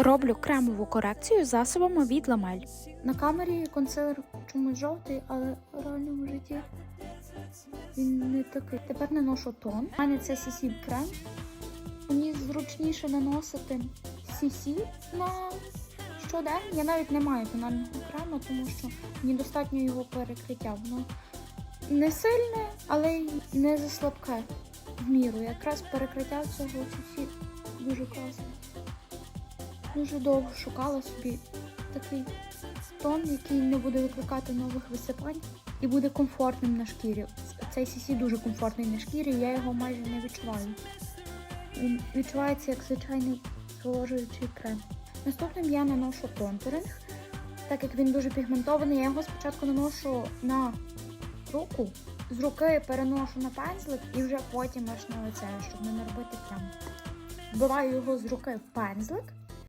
Роблю кремову корекцію засобами від ламель. На камері консилер чомусь жовтий, але в реальному житті він не такий. Тепер наношу тон. У мене це CC крем. Мені зручніше наносити CC на щодень. Я навіть не маю тонального крему, тому що мені достатньо його перекриття. Воно не сильне, але й не заслабке в міру. Якраз перекриття цього CC дуже класне. Дуже довго шукала собі такий тон, який не буде викликати нових висипань і буде комфортним на шкірі. Цей CC дуже комфортний на шкірі, я його майже не відчуваю. Він відчувається як звичайний зволожуючий крем. Наступним я наношу контуринг. Так як він дуже пігментований, я його спочатку наношу на руку, з руки переношу на пензлик і вже потім аж на лице, щоб не наробити прямо. Вбиваю його з руки в пензлик